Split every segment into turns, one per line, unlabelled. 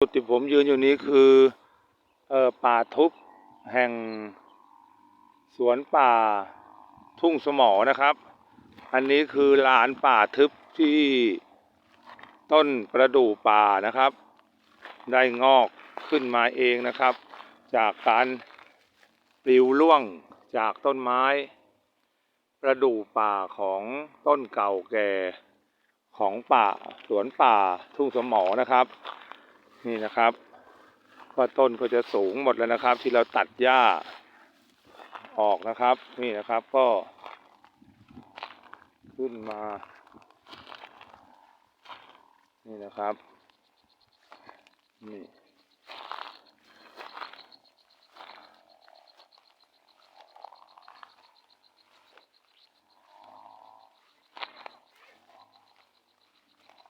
จุดที่ผมยืนอยู่นี้คือออป่าทุบแห่งสวนป่าทุ่งสมอนะครับ อันนี้คือลานป่าทึบที่ต้นประดู่ป่านะครับ ได้งอกขึ้นมาเองนะครับ จากการปลิวล่วงจากต้นไม้ ประดู่ป่าของต้นเก่าแก่ของป่าสวนป่าทุ่งสมอนะครับ นี่นะครับ ก็ต้นก็จะสูงหมดแล้วนะครับ ที่เราตัดหญ้าออกนะครับ นี่นะครับก็ ขึ้นมา นี่นะครับ นี่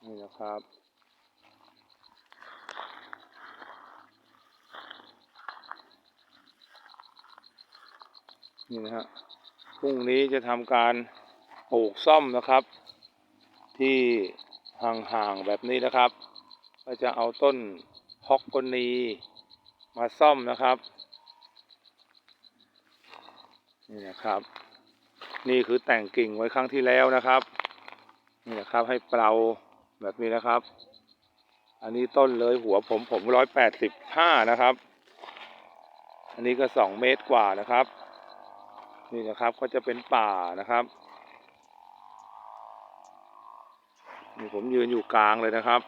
นี่นะครับ นี่นะฮะพรุ่งนี้จะทำการปลูกซ่อมนะครับ ที่ห่างๆแบบนี้นะครับ ก็จะเอาต้นฮอกกนีมาซ่อมนะครับ นี่นะครับ นี่คือแต่งกิ่งไว้ครั้งที่แล้วนะครับ นี่นะครับให้เปลาแบบนี้นะครับ อันนี้ต้นเลยหัวผมผมร้อยแปดสิบห้านะครับ อันนี้ก็สองเมตรกว่านะครับ นี่นะครับก็จะเป็นป่านะครับนี่ผมยืนอยู่กลางเลยนะครับ